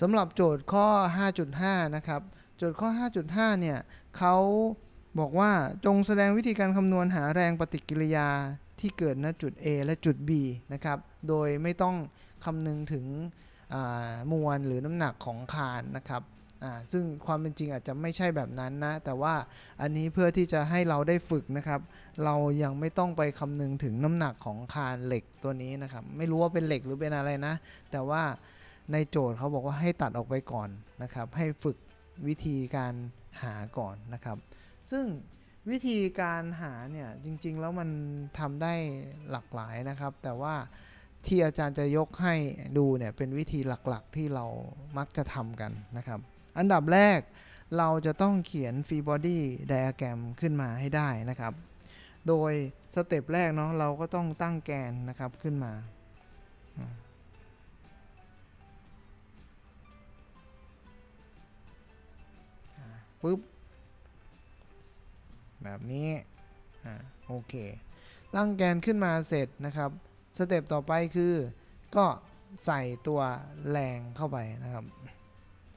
สำหรับโจทย์ข้อ 5.5 นะครับ โจทย์ข้อ 5.5 เนี่ยเขาบอกว่าจงแสดงวิธีการคำนวณหาแรงปฏิกิริยาที่เกิดณจุด A และจุด B นะครับ โดยไม่ต้องคำนึงถึงมวลหรือน้ำหนักของคานนะครับซึ่งความเป็นจริงอาจจะไม่ใช่แบบนั้นนะ แต่ว่าอันนี้เพื่อที่จะให้เราได้ฝึกนะครับ เรายังไม่ต้องไปคำนึงถึงน้ำหนักของคานเหล็กตัวนี้นะครับ ไม่รู้ว่าเป็นเหล็กหรือเป็นอะไรนะ แต่ว่า ในโจทย์เขาบอกว่าให้ตัดออกไปก่อนนะครับ ให้ฝึกวิธีการหาก่อนนะครับ ซึ่งวิธีการหาเนี่ยจริงๆ แล้วมันทำได้หลากหลายนะครับ แต่ว่าที่อาจารย์จะยกให้ดูเนี่ยเป็นวิธีหลักๆ ที่เรามักจะทำกันนะครับ อันดับแรกเราจะต้องเขียน free body diagram ขึ้นมาให้ได้นะครับ โดยสเต็ปแรกเนาะเราก็ต้องตั้งแกนนะครับขึ้นมา ปึ๊บ แบบนี้ อ่า โอเค ตั้งแกนขึ้นมาเสร็จนะครับ สเต็ปต่อไปคือ ก็ใส่ตัวแรงเข้าไปนะครับ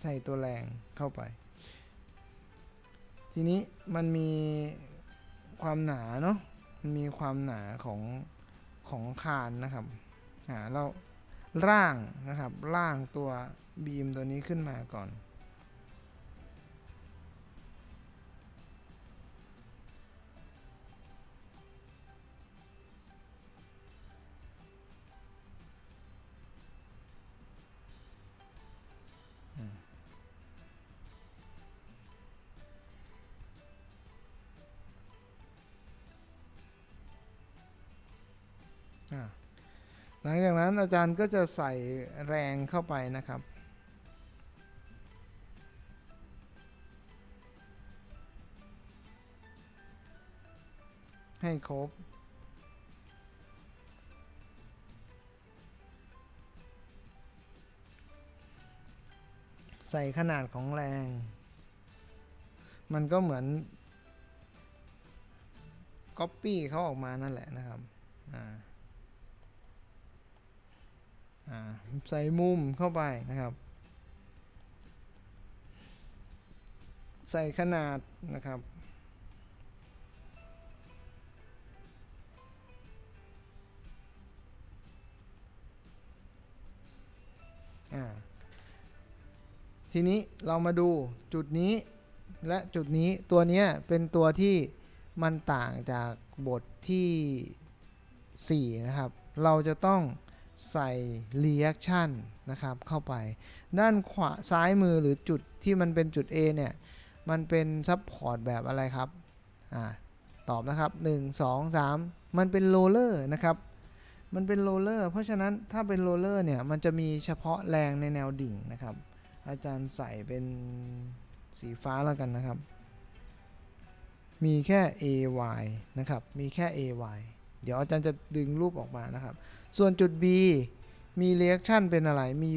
ใส่ตัวแรงเข้าไป ทีนี้มันมีความหนาเนาะ มันมีความหนาของของคานนะครับ อ่า เราร่างนะครับ ร่างตัวบีมตัวนี้ขึ้นมาก่อน หลังจากนั้นอาจารย์ก็จะใส่แรงเข้าไปนะครับ ให้ครบใส่ขนาดของแรง มันก็เหมือน Copy เขาออกมานั่นแหละนะครับ อ่าอ่า ใส่มุมเข้าไปนะครับ ใส่ขนาดนะครับ ทีนี้เรามาดูจุดนี้และจุดนี้ตัวนี้เป็นตัวที่มันต่างจากบทที่ 4 นะครับ เราจะต้อง ใส่ reaction นะครับเข้าไป ด้านขวาซ้ายมือหรือจุดที่มันเป็นจุด A เนี่ย มันเป็น support แบบอะไรครับอ่าตอบนะครับ 1 2 3 มันเป็นโรลเลอร์นะครับ มันเป็นโรลเลอร์เพราะฉะนั้นถ้าเป็นโรลเลอร์เนี่ย มันจะมีเฉพาะแรงในแนวดิ่งนะครับ อาจารย์ใส่เป็นสีฟ้าแล้วกันนะครับ มีแค่ AY นะครับ มีแค่ AY เดี๋ยวอาจารย์จะดึงรูปออกมานะครับ ส่วนจุด B มี reaction เป็นอะไร มี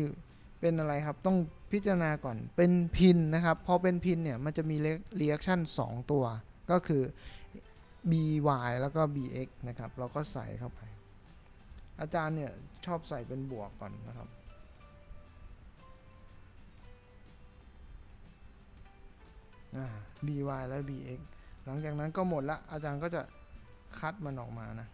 เป็นอะไรครับ ต้องพิจารณาก่อน เป็นพินนะครับ พอเป็นพินเนี่ย มันจะมี reaction 2ตัว ก็คือ by แล้วก็ bx นะครับ เราก็ใส่เข้าไป อาจารย์เนี่ยชอบใส่เป็นบวกก่อนนะครับอ่า by และ bx หลังจากนั้นก็หมดละ อาจารย์ก็จะคัดมันออกมานะ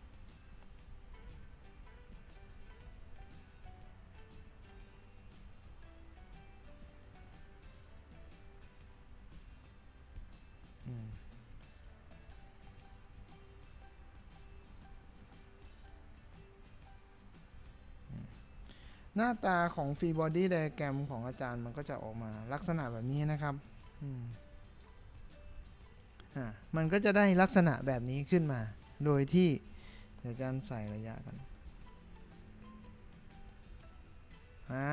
หน้าตาของ Free Body Diagram ของอาจารย์มันก็จะออกมาลักษณะแบบนี้นะครับอ่ามันก็จะได้ลักษณะแบบนี้ขึ้นมา โดยที่เดี๋ยวอาจารย์ใส่ระยะกันอ่า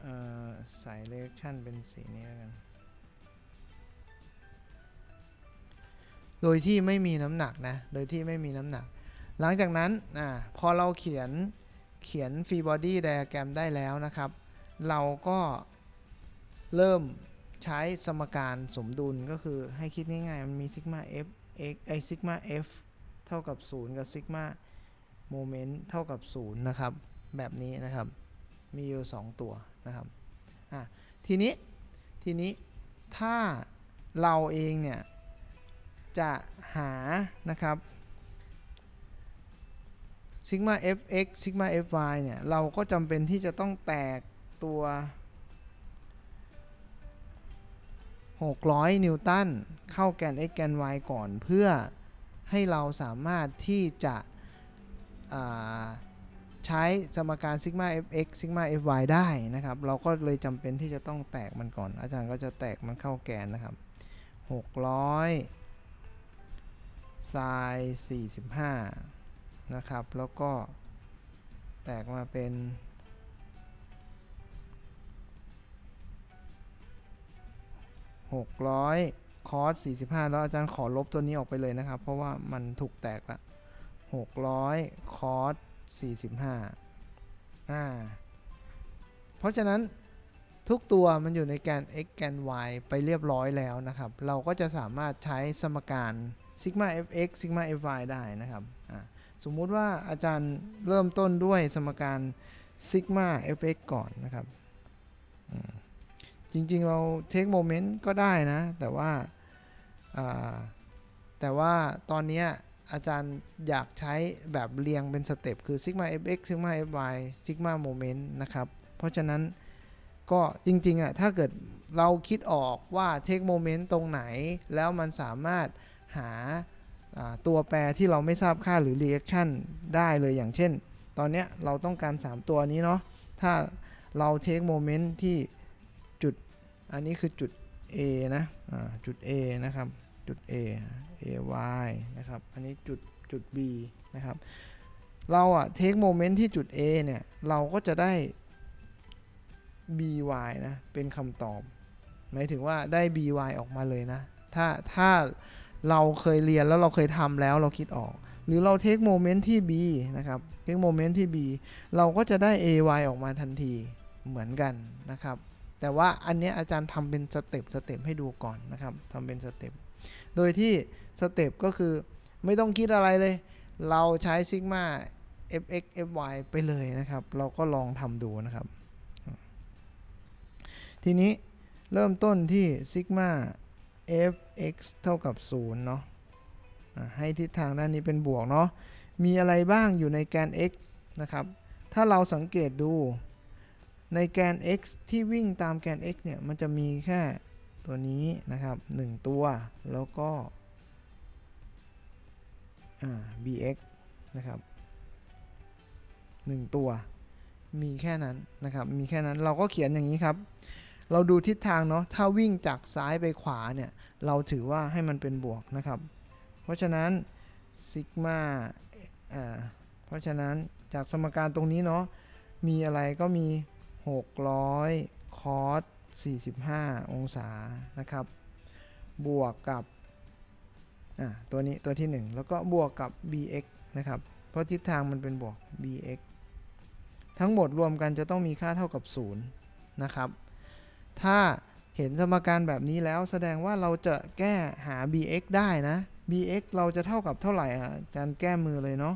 เอ่อใส่เลคชั่นเป็นสีนี้กัน โดยที่ไม่มีน้ำหนักนะ โดยที่ไม่มีน้ำหนัก หลังจากนั้นอ่าพอเราเขียน เขียน free body diagram ได้แล้วนะครับ เราก็เริ่มใช้สมการสมดุลก็คือให้คิดง่ายๆ มันมีซิกมา f x ไอซิกมา f เท่ากับ 0 กับซิกมาโมเมนต์เท่ากับ 0 นะครับ แบบนี้นะครับ มีอยู่ 2 ตัวนะครับอะทีนี้ ทีนี้ถ้าเราเองเนี่ย จะหานะครับ ซิกมา fx ซิกมา fy เนี่ย เราก็จำเป็นที่จะต้องแตกตัว 600 นิวตันเข้าแกน x แกน y ก่อนเพื่อให้เราสามารถที่จะใช้สมการซิกมา fx ซิกมา fy ได้นะครับ เราก็เลยจำเป็นที่จะต้องแตกมันก่อน อาจารย์ก็จะแตกมันเข้าแกนนะครับ 600ไซน์45 นะครับ แล้วก็แตกมาเป็น 600 คอส 45 แล้วอาจารย์ขอลบตัวนี้ออกไปเลยนะครับ เพราะว่ามันถูกแตกละ600 คอส 45 อ่า เพราะฉะนั้นทุกตัวมันอยู่ในแกน x แกน y ไปเรียบร้อยแล้วนะครับ เราก็จะสามารถใช้สมการ sigma fx sigma fy ได้นะครับ อ่า สมมุติว่าอาจารย์เริ่มต้นด้วยสมการ sigma fx ก่อนนะครับจริง ๆ เรา take moment ก็ได้นะ แต่ว่าาแต่ว่าตอนนี้อาจารย์อยากใช้แบบเรียงเป็นสเต็ปคือ sigma fx sigma fy sigma moment นะครับ เพราะฉะนั้นก็จริง ๆ อะ ถ้าเกิดเราคิดออกว่า take moment ตรงไหน แล้วมันสามารถหา ตัวแปรที่เราไม่ทราบค่าหรือ reaction ได้เลยอย่างเช่น ตอนนี้เราต้องการ 3 ตัวนี้เนาะ ถ้าเรา take moment ที่จุด อันนี้คือจุด A นะอ่าจุด A นะครับ จุด A A Y นะครับ อันนี้จุดจุด B นะครับ เราอะ take moment ที่จุด A เนี่ย เราก็จะได้ B Y นะ เป็นคำตอบ หมายถึงว่าได้ B Y ออกมาเลยนะ ถ้าถ้า เราเคยเรียนแล้วเราเคยทำแล้วเราคิดออก หรือเรา take moment ที่ B นะครับ take moment ที่ B เราก็จะได้ A Y ออกมาทันทีเหมือนกันนะครับ แต่ว่าอันนี้อาจารย์ทำเป็นสเต็ปสเต็ปให้ดูก่อนนะครับทำเป็นสเต็ปโดยที่สเต็ปก็คือไม่ต้องคิดอะไรเลย เราใช้ซิกมา fx fy ไปเลยนะครับ เราก็ลองทำดูนะครับ ทีนี้เริ่มต้นที่ซิกมา fx เท่ากับ0เนาะอะให้ทิศทางด้านนี้เป็นบวกเนาะมีอะไรบ้างอยู่ในแกน x นะครับ ถ้าเราสังเกตดูในแกน x ที่วิ่งตามแกน x เนี่ย มันจะมีแค่ตัวนี้นะครับ 1 ตัวแล้วก็ bx นะครับ 1 ตัว มีแค่นั้นนะครับ มีแค่นั้นเราก็เขียนอย่างนี้ครับ เราดูทิศทางเนาะถ้าวิ่งจากซ้ายไปขวาเนี่ย เราถือว่าให้มันเป็นบวกนะครับ เพราะฉะนั้นซิกมาอ่าเพราะฉะนั้นจากสมการตรงนี้เนาะมีอะไรก็มี 600 คอส45 องศานะครับ บวกกับตัวนี้ตัวที่ 1 แล้วก็บวกกับ bx นะครับ เพราะทิศทางมันเป็นบวก bx ทั้งหมดรวมกันจะต้องมีค่าเท่ากับ 0 นะครับ ถ้าเห็นสมการแบบนี้แล้วแสดงว่าเราจะแก้หา bx ได้นะ bx เราจะเท่ากับเท่าไหร่อะอาจารย์แก้มือเลยเนาะ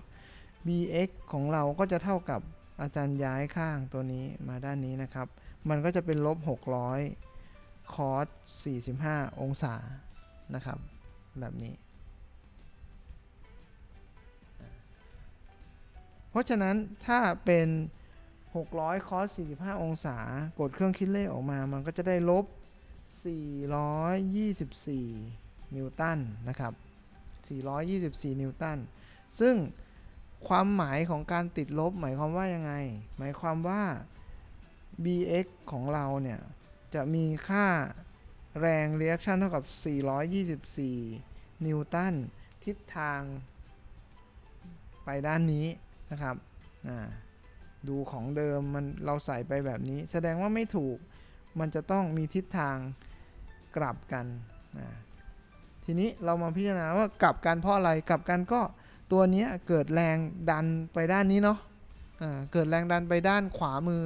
bx ของเราก็จะเท่ากับอาจารย์ย้ายข้างตัวนี้มาด้านนี้นะครับ มันก็จะเป็นลบ 600 คอส 45 องศา นะครับ แบบนี้ เพราะฉะนั้นถ้าเป็น 600 คอส 45 องศา กดเครื่องคิดเลขออกมา มันก็จะได้ลบ 424 นิวตันนะครับ 424 นิวตัน ซึ่งความหมายของการติดลบ หมายความว่ายังไง หมายความว่า bx ของเราเนี่ย จะมีค่าแรง reaction เท่ากับ 424 นิวตัน ทิศทางไปด้านนี้นะครับ อ่า ดูของเดิมมันเราใส่ไปแบบนี้ แสดงว่าไม่ถูกมันจะต้องมีทิศทางกลับกันทีนี้เรามาพิจารณาว่ากลับกันเพราะอะไรกลับกันก็ตัวนี้เกิดแรงดันไปด้านนี้เนาะอ่าเกิดแรงดันไปด้านขวามือ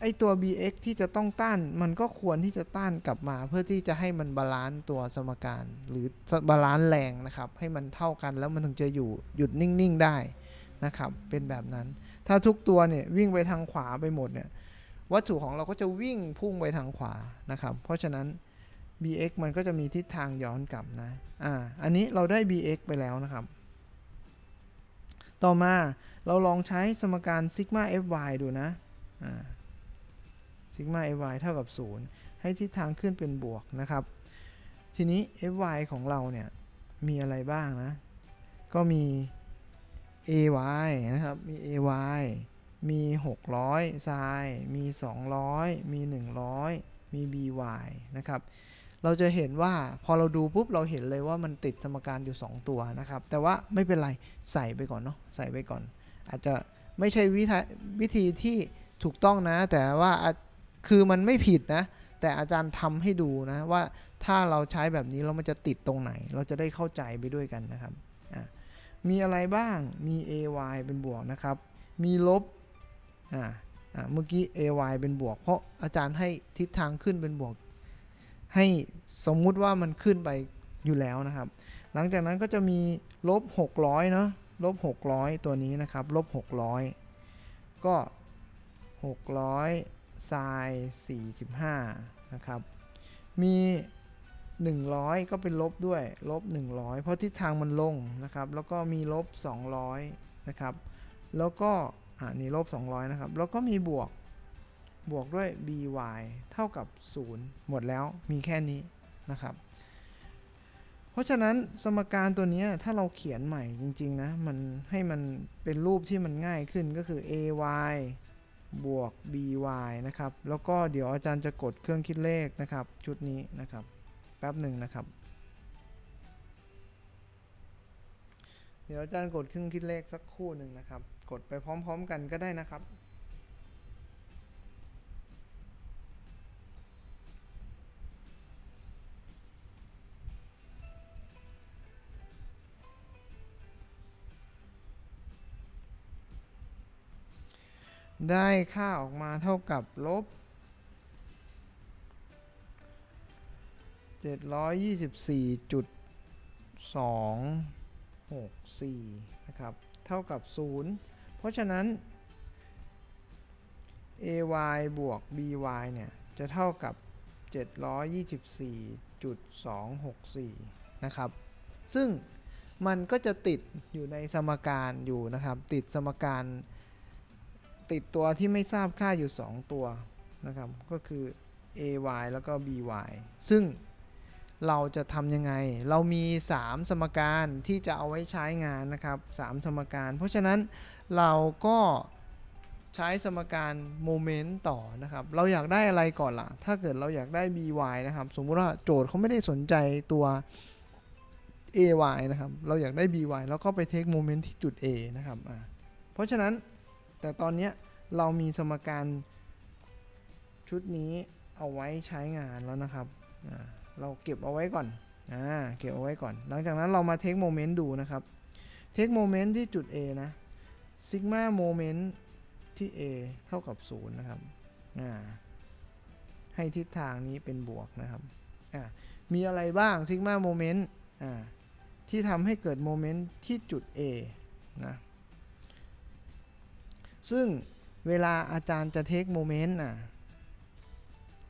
ไอตัว bx ที่จะต้องต้านมันก็ควรที่จะต้านกลับมา เพื่อที่จะให้มันบาลานซ์ตัวสมการหรือบาลานซ์แรงนะครับ ให้มันเท่ากันแล้วมันถึงจะอยู่หยุดนิ่งๆได้นะครับ เป็นแบบนั้น ถ้าทุกตัวเนี่ยวิ่งไปทางขวาไปหมดเนี่ยวัตถุของเราก็จะวิ่งพุ่งไปทางขวานะครับ เพราะฉะนั้น bx มันก็จะมีทิศทางย้อนกลับนะ อ่า อันนี้เราได้ bx ไปแล้วนะครับ ต่อมาเราลองใช้สมการ sigma fy ดูนะ อ่า sigma fy เท่ากับ 0 ให้ทิศทางขึ้นเป็นบวกนะครับ ทีนี้ fy ของเราเนี่ย มีอะไรบ้างนะ ก็มี ay นะครับ มี ay มี 600 sin มี 200 มี 100 มี by นะครับ เราจะเห็นว่าพอเราดูปุ๊บเราเห็นเลยว่ามันติดสมการอยู่ 2 ตัวนะครับ แต่ว่าไม่เป็นไรใส่ไปก่อนเนาะ ใส่ไปก่อน อาจจะไม่ใช่วิธีวิธีที่ถูกต้องนะ แต่ว่าคือมันไม่ผิดนะ แต่อาจารย์ทำให้ดูนะว่าถ้าเราใช้แบบนี้แล้วมันจะติดตรงไหน เราจะได้เข้าใจไปด้วยกันนะครับ มีอะไรบ้าง มี ay เป็นบวกนะครับ มีลบ อ่า อ่า เมื่อกี้ ay เป็นบวก เพราะอาจารย์ให้ทิศทางขึ้นเป็นบวก ให้สมมุติว่ามันขึ้นไปอยู่แล้วนะครับ หลังจากนั้นก็จะมีลบ 600 เนาะ ลบ 600 ตัวนี้นะครับ ลบ 600 ก็ 600 sin 45 นะครับ มี 100 ก็เป็นลบด้วยลบ 100 เพราะทิศทางมันลงนะครับ แล้วก็มีลบ 200 นะครับ แล้วก็อ่านี่ลบ 200 นะครับ แล้วก็มีบวกบวกด้วย by เท่ากับ 0 หมดแล้วมีแค่นี้นะครับ เพราะฉะนั้นสมการตัวนี้ถ้าเราเขียนใหม่จริง ๆ นะ มันให้มันเป็นรูปที่มันง่ายขึ้นก็คือ ay บวก by นะครับ แล้วก็เดี๋ยวอาจารย์จะกดเครื่องคิดเลขนะครับ ชุดนี้นะครับ แป๊บหนึ่งนะครับ เดี๋ยวอาจารย์กดเครื่องคิดเลขสักคู่หนึ่งนะครับ กดไปพร้อมๆกันก็ได้นะครับได้ค่าออกมาเท่ากับลบ 724.264นะครับ เท่ากับ0เพราะฉะนั้น ay บวก by เนี่ย จะเท่ากับ 724.264 นะครับ ซึ่งมันก็จะติดอยู่ในสมการอยู่นะครับ ติดสมการ ติดตัวที่ไม่ทราบค่าอยู่ 2 ตัวนะครับ ก็คือ ay แล้วก็ by ซึ่ง เราจะทำยังไง เรามี 3 สมการที่จะเอาไว้ใช้งานนะครับ 3 สมการ เพราะฉะนั้นเราก็ใช้สมการโมเมนต์ต่อนะครับ เราอยากได้อะไรก่อนล่ะ ถ้าเกิดเราอยากได้ by นะครับ สมมุติว่าโจทย์เขาไม่ได้สนใจตัว ay นะครับ เราอยากได้ by แล้วก็ไปเทคโมเมนต์ที่จุด a นะครับอ่าเพราะฉะนั้นแต่ตอนนี้เรามีสมการชุดนี้เอาไว้ใช้งานแล้วนะครับอ่า เราเก็บเอาไว้ก่อน อ่า เก็บเอาไว้ก่อน หลังจากนั้นเรามาเทคโมเมนต์ดูนะครับ เทคโมเมนต์ที่จุด A นะซิกมาโมเมนต์ที่ A เท่ากับ 0 นะครับ อ่า ให้ทิศทางนี้เป็นบวกนะครับ อ่า มีอะไรบ้างซิกมาโมเมนต์ อ่า ที่ทำให้เกิดโมเมนต์ที่จุด A นะ ซึ่งเวลาอาจารย์จะเทคโมเมนต์น่ะ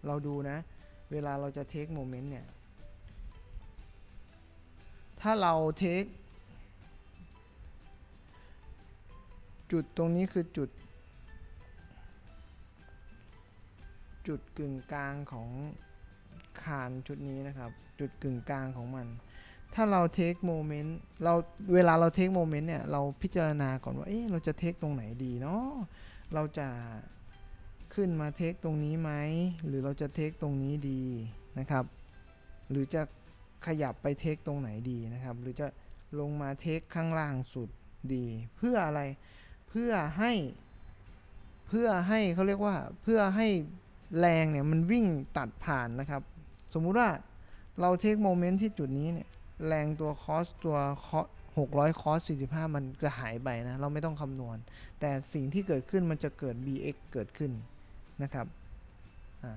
เราดูนะ เวลาเราจะเทคโมเมนต์เนี่ย ถ้าเราเทคจุดตรงนี้คือจุด จุดกึ่งกลางของคานชุดนี้นะครับ จุดกึ่งกลางของมัน ถ้าเราเทคโมเมนต์เราเวลาเราเทคโมเมนต์เนี่ย เราพิจารณาก่อนว่า เอ๊ะเราจะเทคตรงไหนดีเนาะเราจะ ขึ้นมาเทคตรงนี้ไหม หรือเราจะเทคตรงนี้ดีนะครับ หรือจะขยับไปเทคตรงไหนดีนะครับ หรือจะลงมาเทคข้างล่างสุดดี เพื่ออะไร เพื่อให้ เพื่อให้เขาเรียกว่า เพื่อให้แรงเนี่ยมันวิ่งตัดผ่านนะครับ สมมุติว่าเราเทคโมเมนต์ที่จุดนี้เนี่ย แรงตัวคอสตัว600คอส45มันจะหายไปนะ เราไม่ต้องคำนวณ แต่สิ่งที่เกิดขึ้นมันจะเกิด bx เกิดขึ้น นะครับ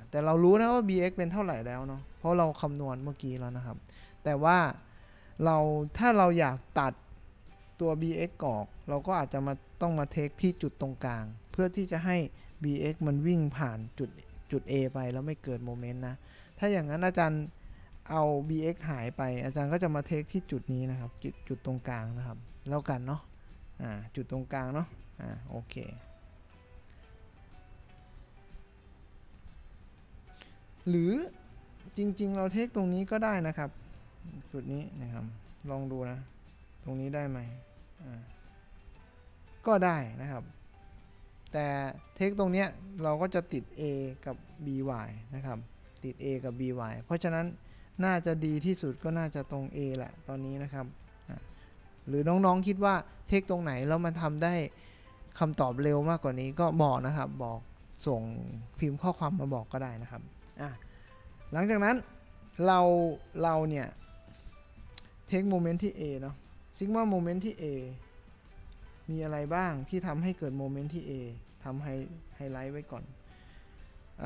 แต่เรารู้นะว่า bx เป็นเท่าไหร่แล้วเนาะเพราะเราคำนวณเมื่อกี้แล้วนะครับ แต่ว่าเราถ้าเราอยากตัดตัว bx ออก เราก็อาจจะมาต้องมาเทคที่จุดตรงกลาง เพื่อที่จะให้ bx มันวิ่งผ่านจุดจุด a ไปแล้วไม่เกิดโมเมนต์นะ ถ้าอย่างนั้นอาจารย์เอา bx หายไป อาจารย์ก็จะมาเทคที่จุดนี้นะครับ จุดจุดตรงกลางนะครับ แล้วกันเนาะอ่าจุดตรงกลางเนาะอ่าโอเค หรือจริงๆ เราเทคตรงนี้ก็ได้นะครับ จุดนี้นะครับ ลองดูนะ ตรงนี้ได้ไหมก็ได้นะครับ แต่เทคตรงเนี้ยเราก็จะติด a กับ by นะครับ ติด a กับ by เพราะฉะนั้นน่าจะดีที่สุดก็น่าจะตรง a แหละตอนนี้นะครับหรือน้องๆคิดว่าเทคตรงไหนแล้วมันทำได้คำตอบเร็วมากกว่านี้ก็บอกนะครับ บอกส่งพิมพ์ข้อความมาบอกก็ได้นะครับ อะหลังจากนั้นเราเราเนี่ยเทคโมเมนต์ที่ a เนาะซิกมาโมเมนต์ที่ a มีอะไรบ้างที่ทำให้เกิดโมเมนต์ที่ A ทำไฮไฮไลท์ไว้ก่อนอ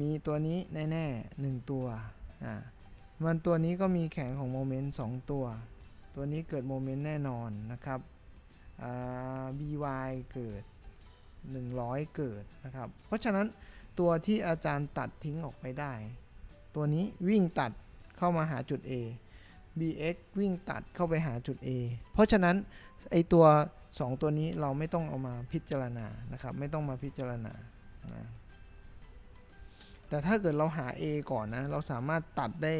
มีตัวนี้แน่ๆหนึ่งตัวอ่ามันตัวนี้ก็มีแขนของโมเมนต์สองตัว ตัวนี้เกิดโมเมนต์แน่นอนนะครับอ่า by เกิด 100 เกิดนะครับ เพราะฉะนั้น ตัวที่อาจารย์ตัดทิ้งออกไปได้ ตัวนี้วิ่งตัดเข้ามาหาจุด A bx วิ่งตัดเข้าไปหาจุด A เพราะฉะนั้นไอตัว 2 ตัวนี้เราไม่ต้องเอามาพิจารณานะครับ ไม่ต้องมาพิจารณานะแต่ถ้าเกิดเราหา A ก่อนนะ เราสามารถตัดได้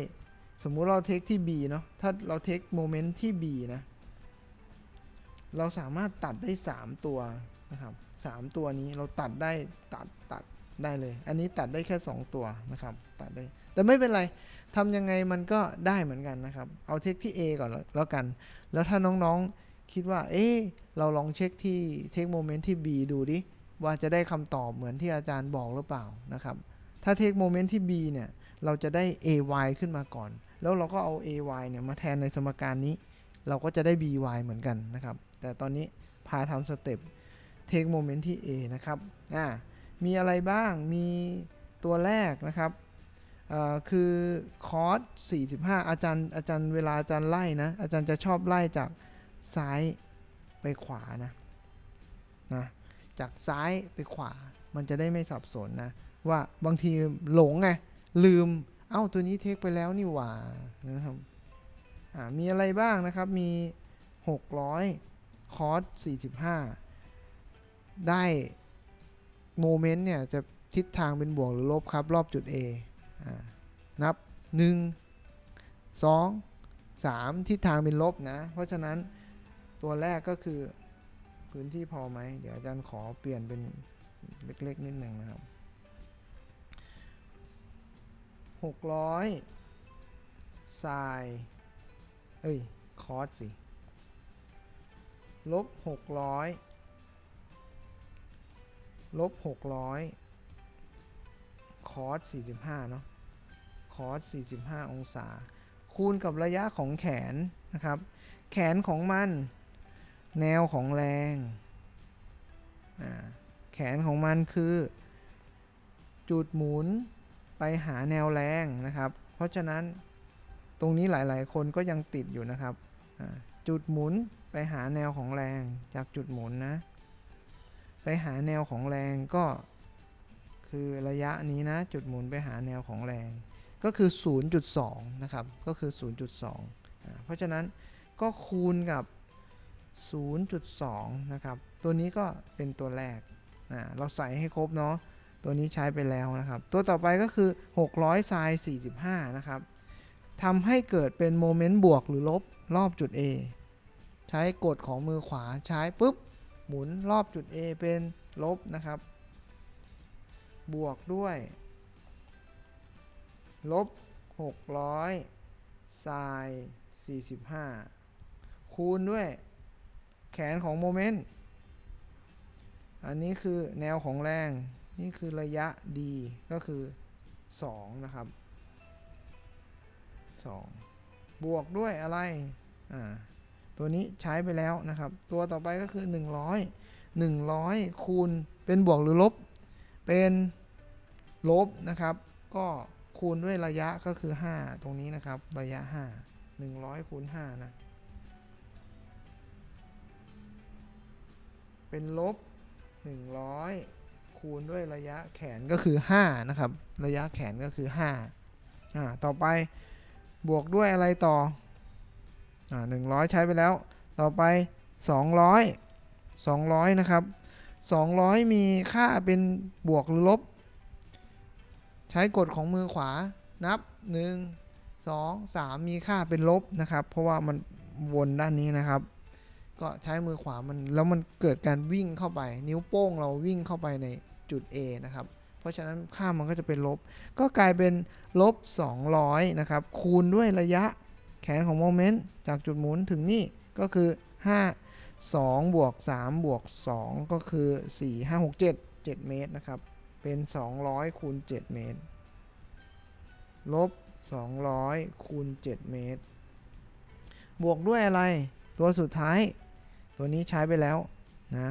สมมุติเราเทคที่ B เนาะ ถ้าเราเทคโมเมนต์ที่ B นะ เราสามารถตัดได้ 3 ตัวนะครับสามตัวนี้เราตัดได้ตัดตัด ได้เลย อันนี้ตัดได้แค่ 2 ตัวนะครับ ตัดได้ แต่ไม่เป็นไรทำยังไงมันก็ได้เหมือนกันนะครับ เอาเทคที่ A ก่อนแล้วกัน แล้วถ้าน้องๆคิดว่า เอ๊เราลองเช็คที่เทคโมเมนต์ที่ B ดูดิ ว่าจะได้คำตอบเหมือนที่อาจารย์บอกหรือเปล่านะครับ ถ้าเทคโมเมนต์ที่ B เนี่ย เราจะได้ AY ขึ้นมาก่อน แล้วเราก็เอา AY เนี่ยมาแทนในสมการนี้ เราก็จะได้ BY เหมือนกันนะครับ แต่ตอนนี้พาทำสเต็ปเทคโมเมนต์ที่ A นะครับ อ่า มีอะไรบ้าง มีตัวแรกนะครับคือคอร์ส45 อาจารย์อาจารย์เวลาอาจารย์ไล่นะ อาจารย์จะชอบไล่จากซ้ายไปขวานะนะจากซ้ายไปขวา มันจะได้ไม่สับสนนะ ว่าบางทีหลงไงลืม เอ้าตัวนี้เทคไปแล้วนี่หว่านะครับมีอะไรบ้างนะครับมี 600 คอร์ส45 ได้ โมเมนต์เนี่ยจะทิศทางเป็นบวกหรือลบครับ รอบจุด A นับ 1 2 3 ทิศทางเป็นลบนะ เพราะฉะนั้นตัวแรกก็คือพื้นที่พอไหม เดี๋ยวอาจารย์ขอเปลี่ยนเป็นเล็กๆนิดหนึ่งนะครับ 600ไซน์เอ้ย คอสสิ ลบ 600 ลบ600คอส45เนาะคอส45องศา คูณกับระยะของแขนนะครับ แขนของมัน แนวของแรงแขนของมันคือ จุดหมุนไปหาแนวแรงนะครับ เพราะฉะนั้นตรงนี้หลาย ๆ คนก็ยังติดอยู่นะครับ จุดหมุนไปหาแนวของแรงจากจุดหมุนนะ หาแนวของแรงก็ คือระยะนี้นะ จุดหมุนไปหาแนวของแรง ก็คือ 0.2 นะครับ ก็คือ 0.2 เพราะฉะนั้นก็คูณกับ 0.2 นะครับ ตัวนี้ก็เป็นตัวแรกเราใส่ให้ครบเนาะตัวนี้ใช้ไปแล้วนะครับ ตัวต่อไปก็คือ 600ไซน์45 นะครับทำให้เกิดเป็นโมเมนต์บวกหรือลบรอบจุด A ใช้กฎของมือขวาใช้ปุ๊บ หมุนรอบจุด A เป็นลบนะครับ บวกด้วย ลบ 600ไซน์45 คูณด้วยแขนของโมเมนต์ อันนี้คือแนวของแรง นี่คือระยะ d ก็คือ 2 นะครับ 2 บวกด้วยอะไร อ่า ตัวนี้ใช้ไปแล้วนะครับ ตัวต่อไปก็คือ 100 100 คูณเป็นบวกหรือลบ เป็นลบนะครับ ก็คูณด้วยระยะก็คือ 5 ตรงนี้นะครับ ระยะ 5 100 คูณ 5 นะ เป็นลบ 100 คูณด้วยระยะแขนก็คือ 5 นะครับ ระยะแขนก็คือ5อ่าต่อไปบวกด้วยอะไรต่อ อ่า100ใช้ไปแล้ว ต่อไป 200 200 นะครับ 200 มีค่าเป็นบวกหรือลบ ใช้กฎของมือขวานับ 1 2 3 มีค่าเป็นลบนะครับ เพราะว่ามันวนด้านนี้นะครับ ก็ใช้มือขวามันแล้วมันเกิดการวิ่งเข้าไป นิ้วโป้งเราวิ่งเข้าไปในจุด A นะครับ เพราะฉะนั้นค่ามันก็จะเป็นลบ ก็กลายเป็นลบ 200 นะครับ คูณด้วยระยะ แขนของโมเมนต์จากจุดหมุนถึงนี่ก็คือ 5 2 บวก 3 บวก 2 ก็คือ 4 5 6 7 7 เมตรนะครับ เป็น 200 คูณ 7 เมตร ลบ 200 คูณ 7 เมตร บวกด้วยอะไร ตัวสุดท้าย ตัวนี้ใช้ไปแล้วนะ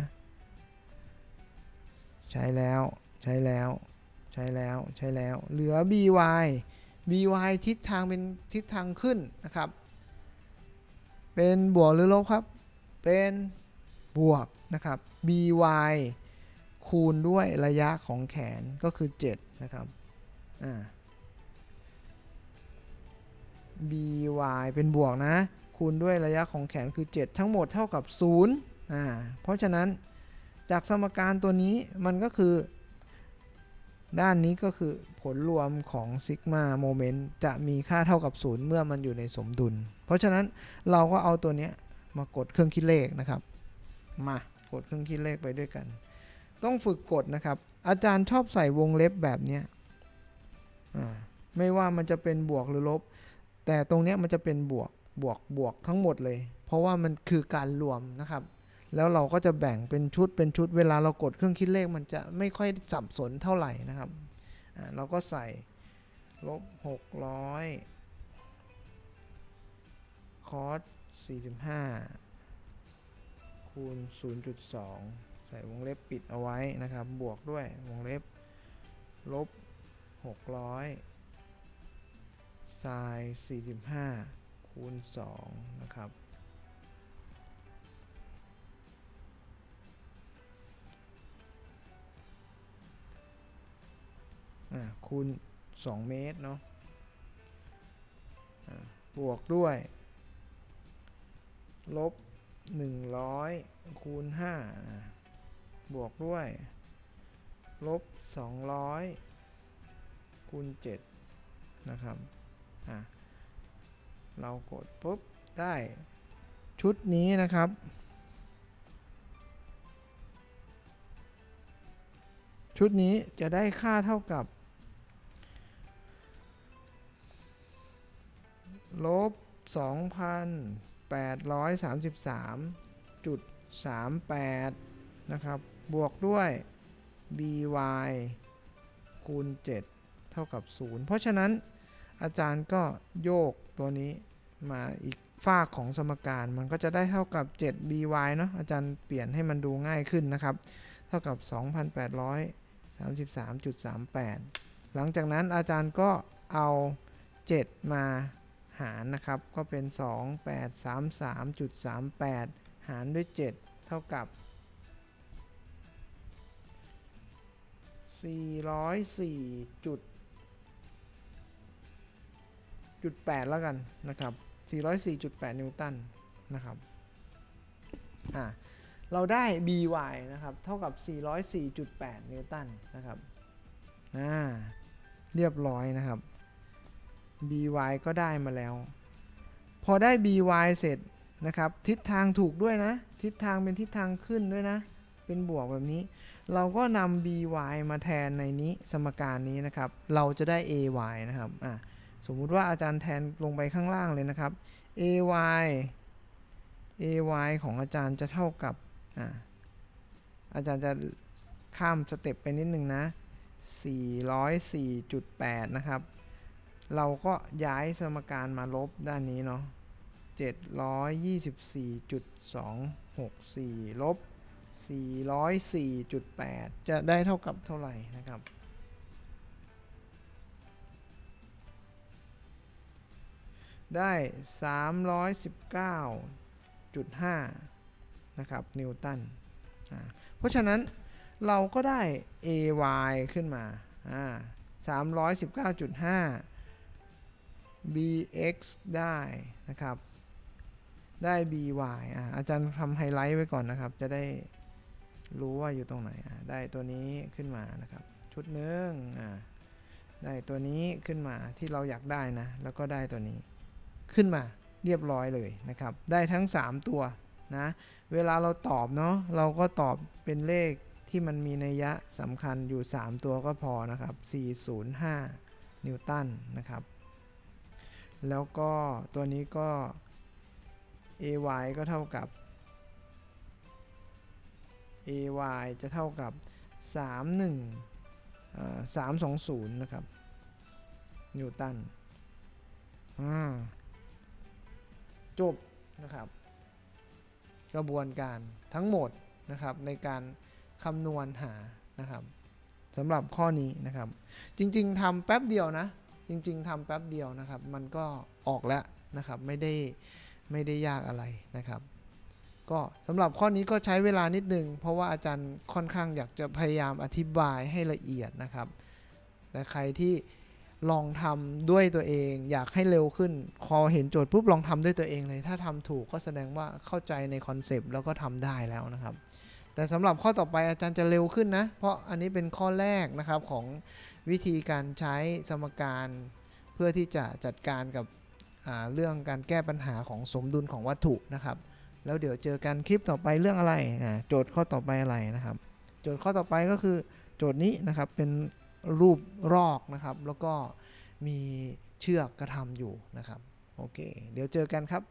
ใช้แล้ว ใช้แล้ว ใช้แล้ว ใช้แล้ว เหลือ by by ทิศทางเป็นทิศทางขึ้นนะครับ เป็นบวกหรือลบครับ เป็นบวกนะครับ by คูณด้วยระยะของแขนก็คือ 7 นะครับ อ่า by เป็นบวกนะ คูณด้วยระยะของแขนคือ 7 ทั้งหมดเท่ากับ 0 อ่า เพราะฉะนั้นจากสมการตัวนี้มันก็คือ ด้านนี้ก็คือ ลรวมของซิกมาโมเมนต์จะมีค่าเท่ากับ 0 เมื่อมันอยู่ในสมดุล เพราะฉะนั้นเราก็เอาตัวนี้มากดเครื่องคิดเลขนะครับ มากดเครื่องคิดเลขไปด้วยกัน ต้องฝึกกดนะครับ อาจารย์ชอบใส่วงเล็บแบบนี้ไม่ว่ามันจะเป็นบวกหรือลบ แต่ตรงนี้มันจะเป็นบวกบวกบวกทั้งหมดเลย เพราะว่ามันคือการรวมนะครับแล้วเราก็จะแบ่งเป็นชุดเป็นชุดเวลาเรากดเครื่องคิดเลขมันจะไม่ค่อยสับสนเท่าไหร่นะครับ เราก็ใส่ลบหกร้อยคอสสี่สิบห้าคูณศูนย์จุดสองใส่วงเล็บปิดเอาไว้นะครับ บวกด้วยวงเล็บลบหกร้อยไซน์สี่สิบห้าคูณสองนะครับ อ่าคูณ 2 เมตรเนาะบวกด้วย ลบ 100 คูณ5อ่าบวกด้วย ลบ 200 คูณ 7 นะครับอ่าเรากดปุ๊บ ได้ชุดนี้นะครับ ชุดนี้จะได้ค่าเท่ากับ ลบ 2,833.38 นะครับ บวกด้วย by คูณ 7 เท่ากับ 0 เพราะฉะนั้นอาจารย์ก็โยกตัวนี้มาอีกฝากของสมการมันก็จะได้เท่ากับ 7 by เนาะอาจารย์เปลี่ยนให้มันดูง่ายขึ้นนะครับ เท่ากับ 2,833.38 หลังจากนั้นอาจารย์ก็เอา 7 มา หารนะครับ ก็เป็น 2833.38 หารด้วย 7 เท่ากับ 404จุดจุด8แล้วกันนะครับ 404.8 นิวตันนะครับ อ่า เราได้ by นะครับ เท่ากับ 404.8 นิวตันนะครับ อ่า เรียบร้อยนะครับ by ก็ได้มาแล้ว พอได้ by เสร็จนะครับ ทิศทางถูกด้วยนะ ทิศทางเป็นทิศทางขึ้นด้วยนะ เป็นบวกแบบนี้ เราก็นำ by มาแทนในนี้สมการนี้นะครับ เราจะได้ ay นะครับอ่าสมมุติว่าอาจารย์แทนลงไปข้างล่างเลยนะครับ ay ay ของอาจารย์จะเท่ากับอ่าอาจารย์จะข้ามสเต็ปไปนิดนึงนะ 404.8 นะครับ เราก็ย้ายสมการมาลบด้านนี้เนาะ724.264 ลบ 404.8 จะได้เท่ากับเท่าไหร่นะครับ ได้ 319.5 นะครับ นิวตัน เพราะฉะนั้นเราก็ได้ ay ขึ้นมาอ่า319.5 bx ได้นะครับ ได้ by อ่าอาจารย์ทำไฮไลท์ไว้ก่อนนะครับ จะได้รู้ว่าอยู่ตรงไหนอ่าได้ตัวนี้ขึ้นมานะครับ ชุดหนึ่งอ่าได้ตัวนี้ขึ้นมาที่เราอยากได้นะ แล้วก็ได้ตัวนี้ขึ้นมาเรียบร้อยเลยนะครับ ได้ทั้ง 3 ตัวนะ เวลาเราตอบเนาะเราก็ตอบเป็นเลขที่มันมีนัยยะสำคัญอยู่ 3 ตัวก็พอนะครับ 405 นิวตันนะครับ แล้วก็ตัวนี้ก็ ay ก็เท่ากับ ay จะเท่ากับ 31เอ่อ320 นะครับ นิวตันจบนะครับ กระบวนการทั้งหมดนะครับในการคำนวณหานะครับสำหรับข้อนี้นะครับ จริง ๆทำแป๊บเดียวนะ จริง ๆทำแป๊บเดียวนะครับ มันก็ออกแล้วนะครับไม่ได้ไม่ได้ยากอะไรนะครับ ก็สำหรับข้อนี้ก็ใช้เวลานิดนึง เพราะว่าอาจารย์ค่อนข้างอยากจะพยายามอธิบายให้ละเอียดนะครับ แต่ใครที่ลองทำด้วยตัวเอง อยากให้เร็วขึ้นพอเห็นโจทย์ปุ๊บลองทำด้วยตัวเองเลย ถ้าทำถูกก็แสดงว่าเข้าใจในคอนเซปต์แล้วก็ทำได้แล้วนะครับ แต่สำหรับข้อต่อไปอาจารย์จะเร็วขึ้นนะ เพราะอันนี้เป็นข้อแรกนะครับของวิธีการใช้สมการเพื่อที่จะจัดการกับเรื่องการแก้ปัญหาของสมดุลของวัตถุนะครับ แล้วเดี๋ยวเจอกันคลิปต่อไปเรื่องอะไรอ่าโจทย์ข้อต่อไปอะไรนะครับ โจทย์ข้อต่อไปก็คือโจทย์นี้นะครับเป็นรูปรอกนะครับ แล้วก็มีเชือกกระทำอยู่นะครับ โอเค เดี๋ยวเจอกันครับ